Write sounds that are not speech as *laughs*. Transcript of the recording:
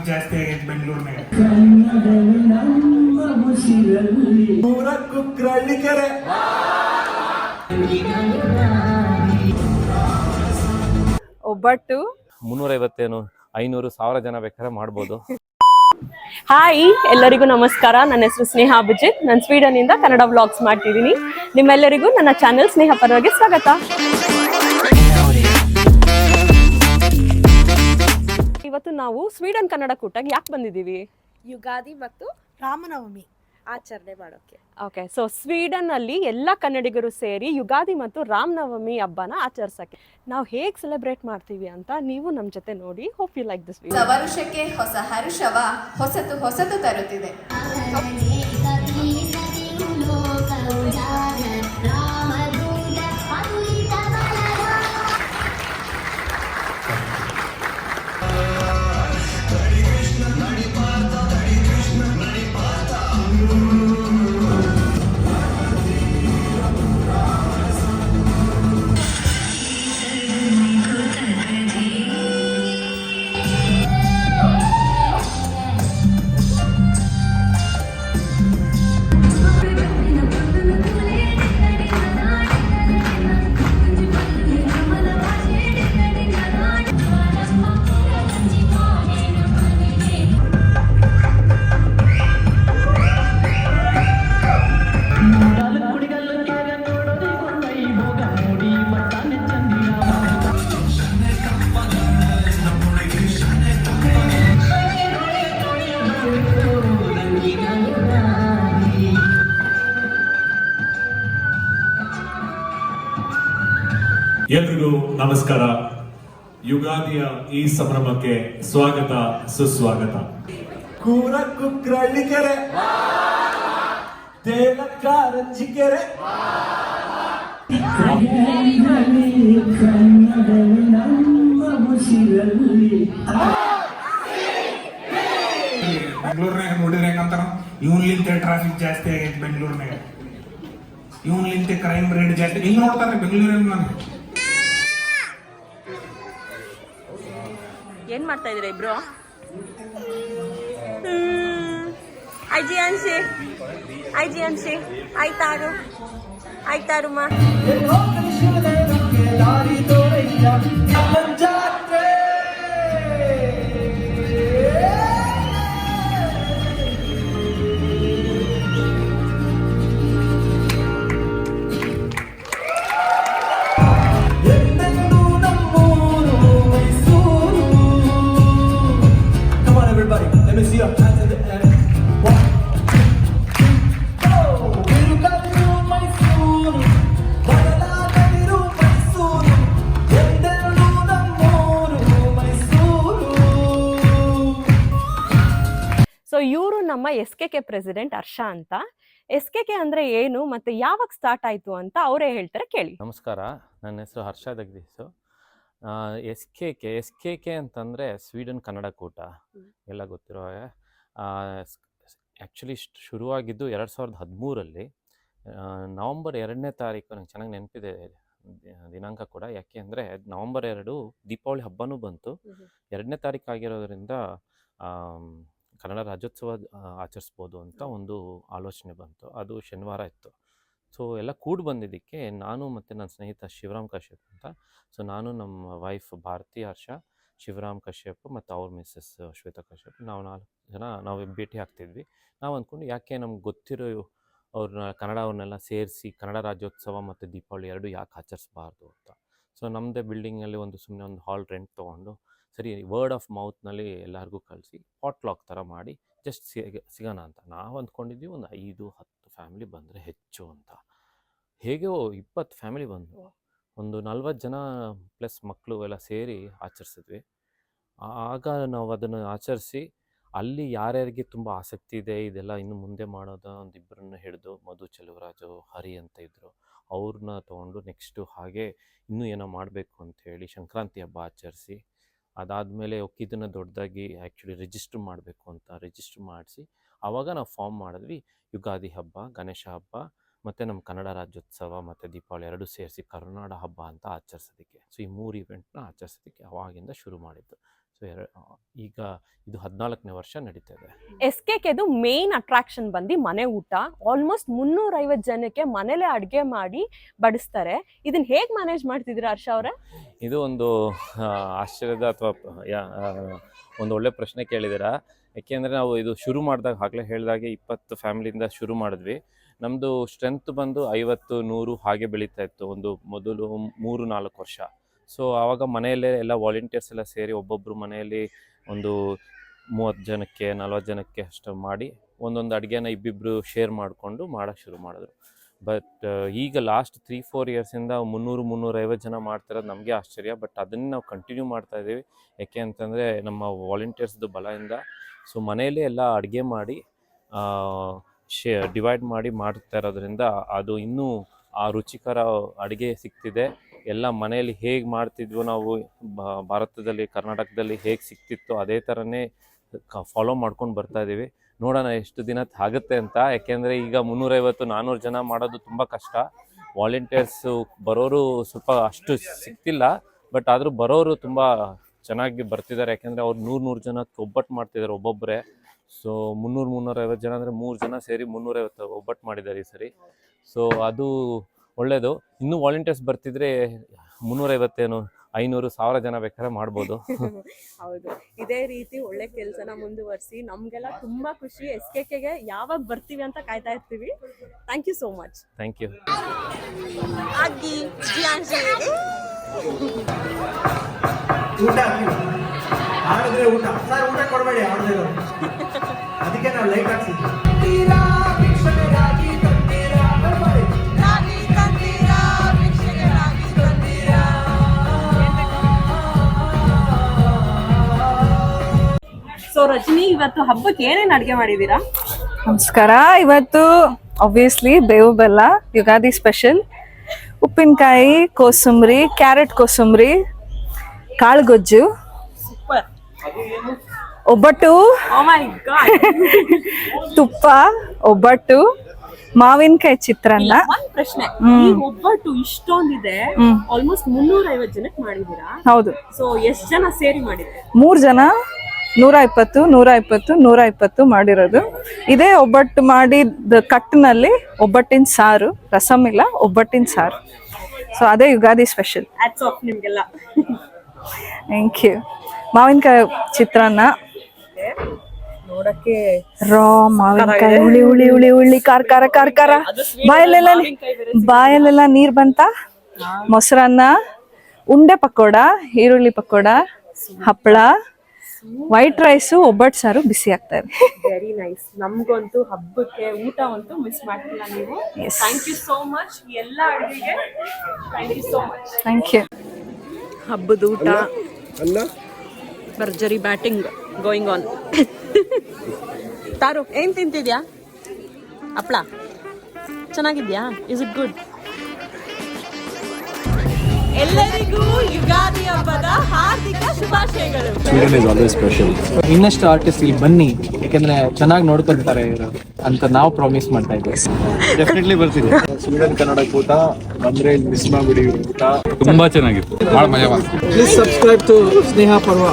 Traffic ಜಾಸ್ತಿ ಆಗೈತೆ ಬೆಂಗಳೂರಿನಾಗ ನೂರಕ್ಕೂ ಕ್ರಳ್ಳಿಕೆರೆ ಒಬ್ಬಟ್ಟು. ಮುನ್ನೂರೈವತ್ತೇನು ಐನೂರು ಸಾವಿರ ಜನ ಬೇಕಾದ್ರೆ ಮಾಡ್ಬೋದು. ಹಾಯ್ ಎಲ್ಲರಿಗೂ ನಮಸ್ಕಾರ. ನನ್ನ ಹೆಸರು ಸ್ನೇಹ ಅಭಿಜಿತ್. ನಾನು ಸ್ವೀಡನ್ ಇಂದ ಕನ್ನಡ ವ್ಲಾಗ್ಸ್ ಮಾಡ್ತಿದ್ದೀನಿ. ನಿಮ್ಮೆಲ್ಲರಿಗೂ ನನ್ನ ಚಾನೆಲ್ ಸ್ನೇಹ ಪರವಾಗಿ ಸ್ವಾಗತ. ನಾವು ಸ್ವೀಡನ್ ಕನ್ನಡ ಕೂಟಕ್ಕೆ ಯಾಕೆ ಬಂದಿದ್ದೀವಿ? ಯುಗಾದಿ ಮತ್ತು ರಾಮನವಮಿ ಆಚರಣೆ ಮಾಡೋಕೆ. ಓಕೆ ಸೊ ಸ್ವೀಡನ್ ಅಲ್ಲಿ ಎಲ್ಲ ಕನ್ನಡಿಗರು ಸೇರಿ ಯುಗಾದಿ ಮತ್ತು ರಾಮನವಮಿ ಹಬ್ಬನ ಆಚರಿಸಕ್ಕೆ. ನಾವು ಹೇಗೆ ಸೆಲೆಬ್ರೇಟ್ ಮಾಡ್ತೀವಿ ಅಂತ ನೀವು ನಮ್ಮ ಜೊತೆ ನೋಡಿ ಹೋಪ್ ಯು ಲೈಕ್ ದಿಸ್ ಹೊಸ ವರುಷಕ್ಕೆ ಹೊಸ ಹರುಷವ ಹೊಸತು ಹೊಸತು ತರುತ್ತಿದೆ. ಎಲ್ರಿಗೂ ನಮಸ್ಕಾರ. ಯುಗಾದಿಯ ಈ ಸಂಭ್ರಮಕ್ಕೆ ಸ್ವಾಗತ ಸುಸ್ವಾಗತ. ಕೂರಕ್ಕೂ ಕ್ರಳ್ಳಿಕೆರೆ ತೇಲಕ್ಕ ರಂಜಿಕೆರೆ ಬೆಂಗಳೂರಿನಾಗ ನೋಡಿದ್ರೆ ಹೆಂಗಂತಾರ? ಇವನ್ಲಿಂತೆ ಟ್ರಾಫಿಕ್ ಜಾಸ್ತಿ ಆಗೈತೆ ಬೆಂಗಳೂರಿನಾಗ. ಇವನ್ಲಿಂತೆ ಕ್ರೈಮ್ ರೇಟ್ ಜಾಸ್ತಿ ಹಿಂಗ್ ನೋಡ್ತಾರೆ ಬೆಂಗಳೂರಿನ ನಾನು. ಏನ್ ಮಾಡ್ತಾ ಇದ್ದೀರಾ ಇಬ್ರು? ಅಜ್ಜಿ ಅನ್ಸಿ ಅಜ್ಜಿ ಅನ್ಸಿ ಆಯ್ತಾರು. ಆಯ್ತಾರು ಇವರು ನಮ್ಮ S K K president Harsha ಅಂತ. ಎಸ್ ಕೆ ಕೆ ಅಂದ್ರೆ ಏನು ಮತ್ತೆ ಯಾವಾಗ ಸ್ಟಾರ್ಟ್ ಆಯ್ತು ಅಂತ ಅವರೇ ಹೇಳ್ತಾರೆ ಕೇಳಿ. ನಮಸ್ಕಾರ ನನ್ನ ಹೆಸರು Harsha ದಗ್ದೀಸು S K K S K K ಅಂತಂದರೆ ಸ್ವೀಡನ್ ಕನ್ನಡ ಕೂಟ. ಎಲ್ಲ ಗೊತ್ತಿರೋ ಹಾಗೆ. ಆ್ಯಕ್ಚುಲಿ ಶುರುವಾಗಿದ್ದು ಎರಡು ಸಾವಿರದ ಹದಿಮೂರಲ್ಲಿ. ನವಂಬರ್ ಎರಡನೇ ತಾರೀಕು ನಂಗೆ ಚೆನ್ನಾಗಿ ನೆನಪಿದೆ ದಿನಾಂಕ ಕೂಡ. ಯಾಕೆ ಅಂದರೆ ನವಂಬರ್ ಎರಡು ದೀಪಾವಳಿ ಹಬ್ಬನೂ ಬಂತು. ಎರಡನೇ ತಾರೀಕು ಆಗಿರೋದ್ರಿಂದ ಕನ್ನಡ ರಾಜ್ಯೋತ್ಸವ ಆಚರಿಸ್ಬೋದು ಅಂತ ಒಂದು ಆಲೋಚನೆ ಬಂತು. ಅದು ಶನಿವಾರ ಇತ್ತು. ಸೊ ಎಲ್ಲ ಕೂಡಿ ಬಂದಿದ್ದಕ್ಕೆ ನಾನು ಮತ್ತು ನನ್ನ ಸ್ನೇಹಿತ ಶಿವರಾಮ್ ಕಶ್ಯಪ್ ಅಂತ. ಸೊ ನಾನು ನಮ್ಮ ವೈಫ್ ಭಾರತಿ ಹರ್ಷ ಶಿವರಾಮ್ ಕಶ್ಯಪ್ ಮತ್ತು ಅವ್ರ ಮಿಸ್ಸಸ್ ಶ್ವೇತಾ ಕಶ್ಯಪ್ ನಾವು ನಾಲ್ಕು ಜನ ನಾವು ಭೇಟಿ ಆಗ್ತಿದ್ವಿ. ನಾವು ಅಂದ್ಕೊಂಡು ಯಾಕೆ ನಮ್ಗೆ ಗೊತ್ತಿರೋ ಅವ್ರನ್ನ ಕನ್ನಡ ಅವ್ರನ್ನೆಲ್ಲ ಸೇರಿಸಿ ಕನ್ನಡ ರಾಜ್ಯೋತ್ಸವ ಮತ್ತು ದೀಪಾವಳಿ ಎರಡು ಯಾಕೆ ಆಚರಿಸ್ಬಾರ್ದು ಅಂತ. ಸೊ ನಮ್ಮದೇ ಬಿಲ್ಡಿಂಗಲ್ಲಿ ಒಂದು ಸುಮ್ಮನೆ ಒಂದು ಹಾಲ್ ರೆಂಟ್ ತೊಗೊಂಡು ಸರಿ ವರ್ಡ್ ಆಫ್ ಮೌತ್ನಲ್ಲಿ ಎಲ್ಲರಿಗೂ ಕಳಿಸಿ ಪಾಟ್ಲಾಕ್ ಥರ ಮಾಡಿ ಜಸ್ಟ್ ಸಿಗೋಣ ಅಂತ. ನಾವು ಅಂದ್ಕೊಂಡಿದ್ವಿ ಒಂದು ಐದು, ಹತ್ತು ಫ್ಯಾಮಿಲಿ ಬಂದರೆ ಹೆಚ್ಚು ಅಂತ. ಹೇಗೋ ಇಪ್ಪತ್ತು ಫ್ಯಾಮಿಲಿ ಬಂದು ಒಂದು ನಲ್ವತ್ತು ಜನ ಪ್ಲಸ್ ಮಕ್ಕಳು ಎಲ್ಲ ಸೇರಿ ಆಚರಿಸಿದ್ವಿ. ಆಗ ನಾವು ಅದನ್ನು ಆಚರಿಸಿ, ಅಲ್ಲಿ ಯಾರ್ಯಾರಿಗೆ ತುಂಬ ಆಸಕ್ತಿ ಇದೆ, ಇದೆಲ್ಲ ಇನ್ನು ಮುಂದೆ ಮಾಡೋದು ಒಂದು ಇಬ್ಬರನ್ನ ಹಿಡಿದು ಮಧು ಚೆಲುವರಾಜು, ಹರಿ ಅಂತ ಇದ್ದರು ಅವ್ರನ್ನ ತೊಗೊಂಡು ನೆಕ್ಸ್ಟು ಹಾಗೆ ಇನ್ನೂ ಏನೋ ಮಾಡಬೇಕು ಅಂತ ಹೇಳಿ, ಸಂಕ್ರಾಂತಿ ಹಬ್ಬ ಆಚರಿಸಿ ಅದಾದಮೇಲೆ ಒಕ್ಕಿದ್ದನ್ನು ದೊಡ್ಡದಾಗಿ ಆ್ಯಕ್ಚುಲಿ ರಿಜಿಸ್ಟ್ರ್ ಮಾಡಬೇಕು ಅಂತ ರಿಜಿಸ್ಟ್ರ್ ಮಾಡಿಸಿ ಆವಾಗ ನಾವು ಫಾರ್ಮ್ ಮಾಡಿದ್ವಿ ಯುಗಾದಿ ಹಬ್ಬ, ಗಣೇಶ ಹಬ್ಬ, ಮತ್ತು ನಮ್ಮ ಕನ್ನಡ ರಾಜ್ಯೋತ್ಸವ, ಮತ್ತು ದೀಪಾವಳಿ ಎರಡು ಸೇರಿಸಿ ಕರುನಾಡ ಹಬ್ಬ ಅಂತ ಆಚರಿಸೋದಕ್ಕೆ. ಸೊ ಈ ಮೂರು ಇವೆಂಟ್ನ ಆಚರಿಸೋದಕ್ಕೆ ಅವಾಗಿಂದ ಶುರು ಮಾಡಿದ್ದು. ಸೊ ಈಗ ಇದು ಹದಿನಾಲ್ಕನೇ ವರ್ಷ ನಡೀತಾ ಇದೆ. ಎಸ್ ಕೆ ಕೆದು ಮೇನ್ ಅಟ್ರಾಕ್ಷನ್ ಬಂದು ಮನೆ ಊಟ. ಆಲ್ಮೋಸ್ಟ್ ಮುನ್ನೂರೈವತ್ತು ಜನಕ್ಕೆ ಮನೇಲೆ ಅಡುಗೆ ಮಾಡಿ ಬಡಿಸ್ತಾರೆ. ಇದನ್ನ ಹೇಗೆ ಮ್ಯಾನೇಜ್ ಮಾಡ್ತಿದ್ದೀರಾ ಹರ್ಷ ಅವರೇ? ಇದು ಒಂದು ಆಶ್ಚರ್ಯದ ಅಥವಾ ಒಂದು ಒಳ್ಳೆ ಪ್ರಶ್ನೆ ಕೇಳಿದ್ದೀರಾ ಯಾಕೆಂದರೆ ನಾವು ಇದು ಶುರು ಮಾಡಿದಾಗ ಆಗಲೇ ಹೇಳಿದಾಗೆ ಇಪ್ಪತ್ತು ಫ್ಯಾಮಿಲಿಯಿಂದ ಶುರು ಮಾಡಿದ್ವಿ. ನಮ್ಮದು ಸ್ಟ್ರೆಂತ್ ಬಂದು ಐವತ್ತು ನೂರು ಹಾಗೆ ಬೆಳೀತಾ ಇತ್ತು. ಒಂದು ಮೊದಲು ಮೂರು ನಾಲ್ಕು ವರ್ಷ. ಸೊ ಆವಾಗ ಮನೆಯಲ್ಲೇ ಎಲ್ಲ ವಾಲಂಟಿಯರ್ಸ್ ಎಲ್ಲ ಸೇರಿ ಒಬ್ಬೊಬ್ಬರು ಮನೆಯಲ್ಲಿ ಒಂದು ಮೂವತ್ತು ಜನಕ್ಕೆ, ನಲ್ವತ್ತು ಜನಕ್ಕೆ ಅಷ್ಟು ಮಾಡಿ ಒಂದೊಂದು ಅಡುಗೆನ ಇಬ್ಬಿಬ್ಬರು ಶೇರ್ ಮಾಡಿಕೊಂಡು ಮಾಡೋಕ್ಕೆ ಶುರು ಮಾಡಿದ್ರು. ಬಟ್ ಈಗ ಲಾಸ್ಟ್ ತ್ರೀ ಫೋರ್ ಇಯರ್ಸಿಂದ ಮುನ್ನೂರು, ಮುನ್ನೂರೈವತ್ತು ಜನ ಮಾಡ್ತಿರೋದು ನಮಗೆ ಆಶ್ಚರ್ಯ. ಬಟ್ ಅದನ್ನು ನಾವು ಕಂಟಿನ್ಯೂ ಮಾಡ್ತಾ ಇದ್ದೀವಿ. ಯಾಕೆ ಅಂತಂದರೆ ನಮ್ಮ ವಾಲಂಟಿಯರ್ಸ್ದು ಬಲದಿಂದ. ಸೊ ಮನೆಯಲ್ಲೇ ಎಲ್ಲ ಅಡುಗೆ ಮಾಡಿ ಶೇ ಡಿವೈಡ್ ಮಾಡಿ ಮಾಡ್ತಾ ಇರೋದ್ರಿಂದ ಅದು ಇನ್ನೂ ಆ ರುಚಿಕರ ಅಡುಗೆ ಸಿಗ್ತಿದೆ. ಎಲ್ಲ ಮನೆಯಲ್ಲಿ ಹೇಗೆ ಮಾಡ್ತಿದ್ವು ನಾವು ಭಾರತದಲ್ಲಿ, ಕರ್ನಾಟಕದಲ್ಲಿ ಹೇಗೆ ಸಿಕ್ತಿತ್ತೋ ಅದೇ ಥರನೇ ಫಾಲೋ ಮಾಡ್ಕೊಂಡು ಬರ್ತಾ ಇದ್ದೀವಿ ನೋಡೋಣ ಎಷ್ಟು ದಿನ ಆಗುತ್ತೆ ಅಂತ. ಯಾಕೆಂದರೆ ಈಗ ಮುನ್ನೂರೈವತ್ತು ನಾನ್ನೂರು ಜನ ಮಾಡೋದು ತುಂಬ ಕಷ್ಟ. ವಾಲಂಟಿಯರ್ಸು ಬರೋರು ಸ್ವಲ್ಪ ಅಷ್ಟು ಸಿಗ್ತಿಲ್ಲ ಬಟ್ ಆದರೂ ಬರೋರು ತುಂಬ ಚೆನ್ನಾಗಿ ಬರ್ತಿದ್ದಾರೆ. ಯಾಕೆಂದರೆ ಅವ್ರು ನೂರು ನೂರು ಜನ ಒಬ್ಬಟ್ಟು ಮಾಡ್ತಿದ್ದಾರೆ ಒಬ್ಬೊಬ್ಬರೇ ಸೊ ಮುನ್ನೂರು ಮುನ್ನೂರೈವತ್ತು ಜನ ಅಂದರೆ ಮೂರು ಜನ ಸೇರಿ ಮುನ್ನೂರೈವತ್ತು ಒಬ್ಬಟ್ಟು ಮಾಡಿದ್ದಾರೆ ಈ ಸರಿ. ಸೊ ಅದು ಒಳ್ಳೆಯದು ಇನ್ನೂ ವಾಲಂಟಿಯರ್ಸ್ ಬರ್ತಿದ್ರೆ ಮುನ್ನೂರೈವತ್ತೇನು ಐನೂರು ಸಾವಿರ ಜನ ಬೇಕಾದ್ರೆ ಮಾಡ್ಬೋದು. *laughs* ಹೌದು. ಇದೇ ರೀತಿ ಒಳ್ಳೆ ಕೆಲಸನ ಮುಂದುವರಿಸಿ ನಮಗೆಲ್ಲ ತುಂಬಾ ಖುಷಿ. ಎಸ್ ಕೆ ಕೆಗೆ ಯಾವಾಗ ಬರ್ತೀವಿ ಅಂತ ಕಾಯ್ತಾ ಇರ್ತೀವಿ. Thank you so much thank you ಊಟ ಊಟ. ಸರ್ ಊಟ ಕೊಡಬೇಡಿ ಅದಕ್ಕೆ ನಾವು ಲೈಕ್ ಹಾಕ್ಸಿದ್ವಿ. ಸೊ ರಜನಿ ಇವತ್ತು ಹಬ್ಬಕ್ಕೆ ಏನೇನ್ ಅಡ್ಗೆ ಮಾಡಿದೀರಾ ನಮಸ್ಕಾರ. ಇವತ್ತು ಆಬ್ವಿಯಸ್ಲಿ ಬೇವು ಬೆಲ್ಲ ಯುಗಾದಿ ಸ್ಪೆಷಲ್ ಉಪ್ಪಿನಕಾಯಿ ಕೋಸಂಬರಿ ಕ್ಯಾರೆಟ್ ಕೋಸಂಬರಿ ಕಾಳುಗೊಜ್ಜು. ಸೂಪರ್. ಒಬ್ಬಟ್ಟು. ಗಾಡ್ *laughs* ತುಪ್ಪ ಒಬ್ಬಟ್ಟು ಮಾವಿನಕಾಯಿ ಚಿತ್ರಾನ್ನ. ಪ್ರಶ್ನೆ. ಒಬ್ಬಟ್ಟು ಇಷ್ಟೊಂದಿದೆ. ಆಲ್ಮೋಸ್ಟ್ ಮುನ್ನೂರ ಐವತ್ ಜನಕ್ಕೆ ಮಾಡಿದೀರಾ ಹೌದು. ಸೊ ಎಷ್ಟ್ ಜನ ಸೇರಿ ಮಾಡಿದ್ರೆ? ಮೂರು ಜನ. ನೂರ ಇಪ್ಪತ್ತು ನೂರ ಇಪ್ಪತ್ತು ನೂರ ಇಪ್ಪತ್ತು ಮಾಡಿರೋದು. ಇದೇ ಒಬ್ಬಟ್ಟು ಮಾಡಿದ ಕಟ್ಟಿನಲ್ಲಿ ಒಬ್ಬಟ್ಟಿನ ಸಾರು ರಸಮ್ ಇಲ್ಲ ಒಬ್ಬಟ್ಟಿನ ಸಾರು. ಸೊ ಅದೇ ಯುಗಾದಿ ಸ್ಪೆಷಲ್ ನಿಮ್ಗೆಲ್ಲ. ಥ್ಯಾಂಕ್ ಯು ಮಾವಿನಕಾಯಿ ಚಿತ್ರಾನ್ನ. ನೋಡಕ್ಕೆ ರಾ ಮಾವಿನಕಾಯಿ ಹುಳಿ ಹುಳಿ ಹುಳಿ ಹುಳಿ ಖಾರ ಖಾರ ಖಾರ ಖಾರ. ಬಾಯಲ್ಲೆಲ್ಲ ಬಾಯಲ್ಲೆಲ್ಲ ನೀರ್ ಬಂತ? ಮೊಸರನ್ನ ಉಂಡೆ ಪಕೋಡ ಈರುಳ್ಳಿ ಪಕೋಡ ಹಪ್ಪಳ ವೈಟ್ ರೈಸು ಒಬ್ಬಟ್ಟು ಸಾರು ಬಿಸಿ ಆಗ್ತಾ ಇದೆ ವೆರಿ ನೈಸ್ ನಮ್ಗಂತೂ ಹಬ್ಬಕ್ಕೆ ಊಟ ಅಂತೂ ಮಿಸ್ ಮಾಡ್ತಿಲ್ಲ ನೀವು. Yes. Thank you so much ಎಲ್ಲ ಅಡುಗೆಗೆ thank you so much thank you ಹಬ್ಬದ ಊಟ. ಭರ್ಜರಿ ಬ್ಯಾಟಿಂಗ್ ಗೋಯಿಂಗ್ ಆನ್ ತಾರು ಏನ್ ತಿಂತಿದ್ಯಾ? ಹಪ್ಳ. ಚೆನ್ನಾಗಿದ್ಯಾ? ಇಸ್ ಇಟ್ ಗುಡ್ ಎಲ್ಲರಿಗೂ ಯುಗಾದಿ ಹಬ್ಬದ ಹಾರ್ದಿಕ ಶುಭಾಶಯಗಳು. ಇನ್ನಷ್ಟು ಆರ್ಟಿಸ್ಟ್ ಇಲ್ಲಿ ಬನ್ನಿ ಯಾಕಂದ್ರೆ ಚೆನ್ನಾಗಿ ನೋಡ್ಕೊಳ್ತಾರೆ ಇವರು ಅಂತ ನಾವು ಪ್ರಾಮಿಸ್ ಮಾಡ್ತಾ ಇದ್ದೀವಿ ಡೆಫಿನೆಟ್ಲಿ ಬರ್ತೀನಿ. ಸ್ವೀಡನ್ ಕನ್ನಡ ಕೂಟ ಬಂದ್ರೆ ಇಲ್ಲಿ ಮಿಸ್ ಮಾಡ್ಬಿಡಿ ಊಟ. ಪ್ಲೀಸ್ ಸಬ್ಸ್ಕ್ರೈಬ್ ಟು ಸ್ನೇಹ ಪರ್ವ